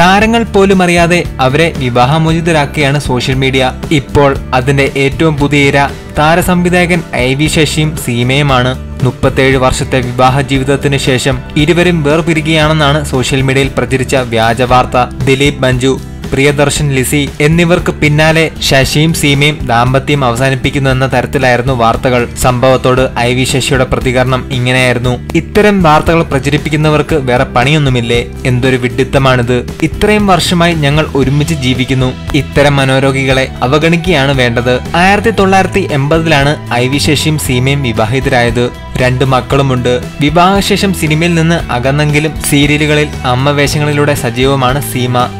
താരങ്ങൾ പോലും അറിയാതെ അവരെ വിവാഹമോചിതരാക്കുകയാണ് സോഷ്യൽ മീഡിയ. ഇപ്പോൾ അതിന്റെ ഏറ്റവും പുതിയ ഇര താരസംവിധായകൻ ഐ വി ശശിയും സീമയുമാണ്. മുപ്പത്തേഴ് വർഷത്തെ വിവാഹ ജീവിതത്തിന് ശേഷം ഇരുവരും വേർപിരിക്കുകയാണെന്നാണ് സോഷ്യൽ മീഡിയയിൽ പ്രചരിച്ച വ്യാജവാർത്ത. ദിലീപ് മഞ്ജു പ്രിയദർശൻ ലിസി എന്നിവർക്ക് പിന്നാലെ ശശിയും സീമയും ദാമ്പത്യം അവസാനിപ്പിക്കുന്നു എന്ന തരത്തിലായിരുന്നു വാർത്തകൾ. സംഭവത്തോട് ഐ വി ശശിയുടെ പ്രതികരണം ഇങ്ങനെയായിരുന്നു. ഇത്തരം വാർത്തകൾ പ്രചരിപ്പിക്കുന്നവർക്ക് വേറെ പണിയൊന്നുമില്ലേ? എന്തൊരു വിഡിത്തമാണിത് ഇത്രയും വർഷമായി ഞങ്ങൾ ഒരുമിച്ച് ജീവിക്കുന്നു. ഇത്തരം മനോരോഗികളെ അവഗണിക്കുകയാണ് വേണ്ടത്. ആയിരത്തി തൊള്ളായിരത്തി എൺപതിലാണ് ഐ വി ശശിയും സീമയും വിവാഹിതരായത്. രണ്ട് മക്കളുമുണ്ട്. വിവാഹശേഷം സിനിമയിൽ നിന്ന് അകന്നെങ്കിലും സീരിയലുകളിൽ അമ്മ വേഷങ്ങളിലൂടെ സജീവമാണ് സീമ.